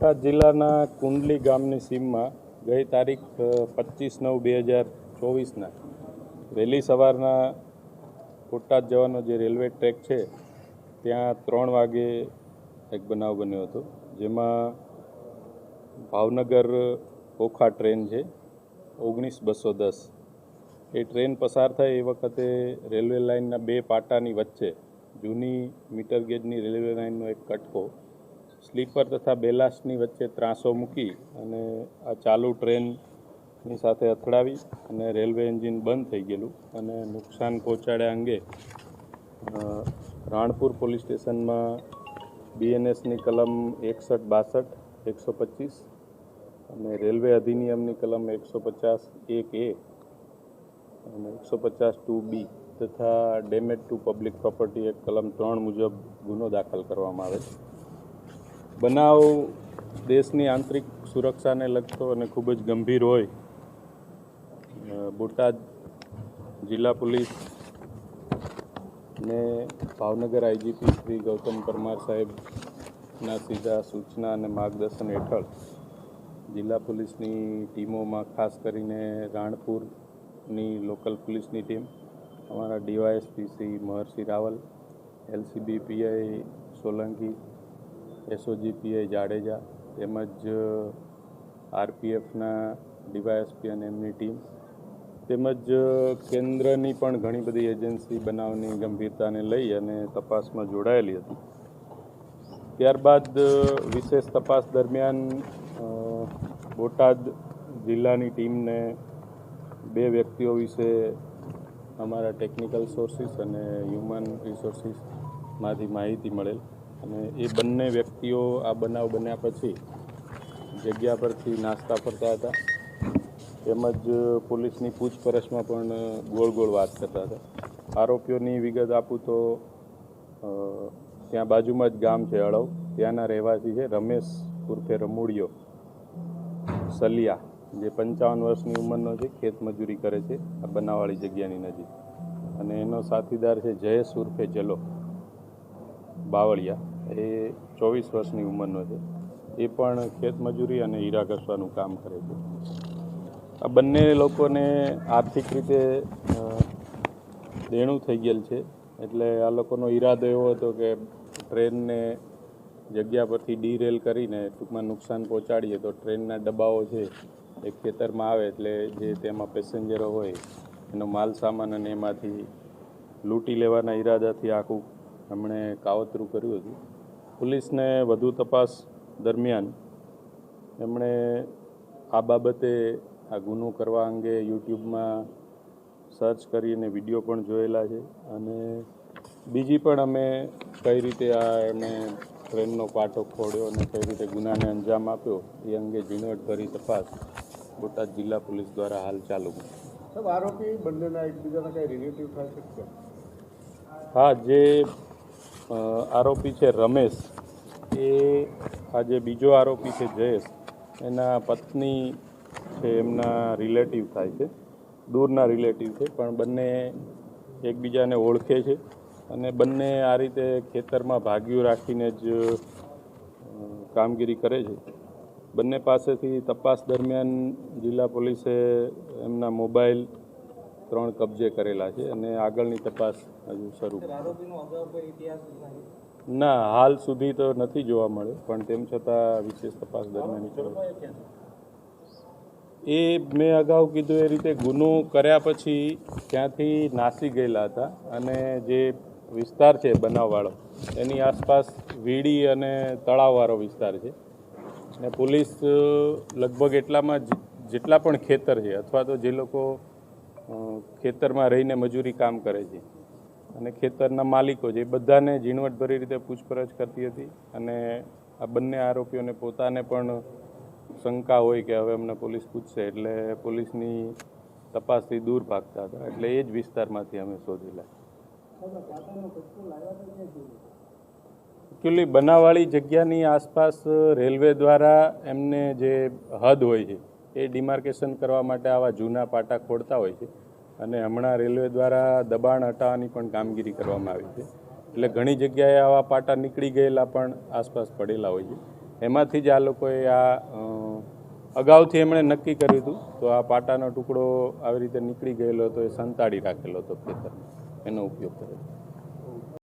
બોટાદ જિલ્લાના કુંડલી ગામની સીમમાં ગઈ તારીખ પચીસ નવ બે હજાર ચોવીસના વહેલી સવારના બોટાદ જવાનો જે રેલવે ટ્રેક છે, ત્યાં ત્રણ વાગે એક બનાવ બન્યો હતો, જેમાં ભાવનગર ઓખા ટ્રેન છે, ઓગણીસ બસો દસ. એ ટ્રેન પસાર થાય એ વખતે રેલવે લાઇનના બે પાટાની વચ્ચે, જૂની મીટર ગેજની રેલવે લાઇનનો એક કટકો સ્લીપર તથા બેલાસ્ટની વચ્ચે ત્રાસો મૂકી અને આ ચાલુ ટ્રેનની સાથે અથડાવી અને રેલવે એન્જિન બંધ થઈ ગયેલું અને નુકસાન પહોંચાડ્યા અંગે રાણપુર પોલીસ સ્ટેશનમાં બીએનએસની કલમ એકસઠ બાસઠ, એકસો પચીસ અને રેલવે અધિનિયમની કલમ એકસો પચાસ એક એ અને એકસો પચાસ ટુ બી તથા ડેમેજ ટુ પબ્લિક પ્રોપર્ટી એક કલમ ત્રણ મુજબ ગુનો દાખલ કરવામાં આવે છે. બનાવ દેશની આંતરિક સુરક્ષાને લગતો અને ખૂબ જ ગંભીર હોય બોટાદ જિલ્લા પોલીસ ને ભાવનગર આઈજીપી શ્રી ગૌતમ પરમાર સાહેબના સીધા સૂચના અને માર્ગદર્શન હેઠળ જિલ્લા પોલીસની ટીમોમાં ખાસ કરીને રાણપુરની લોકલ પોલીસની ટીમ, અમારા DYSP Shri Maharshi Raval, LCB PI Solanki SOG PI Jadeja તેમજ આરપીએફના ડીવાયએસપી અને એમની ટીમ તેમજ કેન્દ્રની પણ ઘણી બધી એજન્સી બનાવની ગંભીરતાને લઈ અને તપાસમાં જોડાયેલી હતી. ત્યારબાદ વિશેષ તપાસ દરમિયાન બોટાદ જિલ્લાની ટીમને બે વ્યક્તિઓ વિશે અમારા ટેકનિકલ સોર્સિસ અને હ્યુમન રિસોર્સિસમાંથી માહિતી મળેલ. અને એ બંને વ્યક્તિઓ આ બનાવ બન્યા પછી જગ્યા પરથી નાસ્તા ફરતા હતા. તેમજ પોલીસની પૂછપરછમાં પણ ગોળ ગોળ વાત કરતા હતા. આરોપીઓની વિગત આપું તો ત્યાં બાજુમાં જ ગામ છે અળવ. ત્યાંના રહેવાસી છે રમેશ ઉર્ફે રમુડિયો સલિયા, જે પંચાવન વર્ષની ઉંમરનો છે ખેતમજૂરી કરે છે, આ બનાવવાળી જગ્યાની નજીક. અને એનો સાથીદાર છે જયેશ ઉર્ફે જલો, બાવળિયા. એ ચોવીસ વર્ષની ઉંમરનો છે. એ પણ ખેતમજૂરી અને હીરા ઘસવાનું કામ કરે છે. આ બંને લોકોને આર્થિક રીતે દેણું થઈ ગયેલ છે. એટલે આ લોકોનો ઈરાદો એવો હતો કે ટ્રેનને જગ્યા પરથી ડીરેલ કરીને ટૂંકમાં નુકસાન પહોંચાડીએ તો ટ્રેનના ડબ્બાઓ છે એ ખેતરમાં આવે એટલે જે તેમાં પેસેન્જરો હોય એનો માલ સામાન અને એમાંથી લૂંટી લેવાના ઈરાદાથી આખું હમણે કાવતરું કર્યું હતું. પોલીસને વધુ તપાસ દરમિયાન એમણે આ બાબતે આ ગુનો કરવા અંગે યુટ્યુબમાં સર્ચ કરીને વીડિયો પણ જોયેલા છે. અને બીજી પણ અમે કઈ રીતે આ એમને ટ્રેનનો પાટો ખોડ્યો અને કઈ રીતે ગુનાને અંજામ આપ્યો એ અંગે ઝીણવટભરી તપાસ બોટાદ જિલ્લા પોલીસ દ્વારા હાલ ચાલુ આરોપી બંનેના એકબીજાના કઈ રિલેટિવ થાય શકશે હા જે આરોપી છે રમેશ. એ આ જે બીજો આરોપી છે જયેશ. એના પત્ની છે, એમના રિલેટિવ થાય છે. દૂરના રિલેટિવ છે, પણ બંને એકબીજાને ઓળખે છે અને બંને આ રીતે ખેતરમાં ભાગ્યું રાખીને જ કામગીરી કરે છે. બંને પાસેથી તપાસ દરમિયાન જિલ્લા પોલીસે એમના મોબાઈલ ત્રણ કબજે કરેલા છે અને આગળની તપાસ હજુ શરૂ ના હાલ સુધી તો નથી જોવા મળ્યો પણ તેમ છતાં વિશેષ તપાસ દરમિયાન ચાલુ. એ મેં અગાઉ કીધું એ રીતે ગુનો કર્યા પછી ત્યાંથી નાસી ગયેલા હતા અને જે વિસ્તાર છે બનાવવાળો એની આસપાસ વીડી અને તળાવવાળો વિસ્તાર છે. અને પોલીસ લગભગ એટલામાં જેટલા પણ ખેતર છે અથવા તો જે લોકો ખેતરમાં રહીને મજૂરી કામ કરે છે. અને ખેતરના માલિકો છે, એ બધાને ઝીણવટભરી રીતે પૂછપરછ કરતી હતી અને આ બંને આરોપીઓને પોતાને પણ શંકા હોય કે હવે અમને પોલીસ પૂછશે એટલે પોલીસની તપાસથી દૂર ભાગતા હતા. એટલે એ જ વિસ્તારમાંથી અમે શોધેલા. એકચ્યુઅલી બનાવાળી જગ્યાની આસપાસ રેલવે દ્વારા એમને જે હદ હોય છે, એ ડિમાર્કેશન કરવા માટે આવા જૂના પાટા ખોડતા હોય છે. અને હમણાં રેલવે દ્વારા દબાણ હટાવવાની પણ કામગીરી કરવામાં આવી છે. એટલે ઘણી જગ્યાએ આવા પાટા નીકળી ગયેલા પણ આસપાસ પડેલા હોય છે. એમાંથી જ આ લોકોએ આ અગાઉથી એમણે નક્કી કર્યું હતું તો આ પાટાનો ટુકડો આવી રીતે નીકળી ગયેલો હતો એ સંતાડી રાખેલો હતો ખેતરમાં. એનો ઉપયોગ કર્યો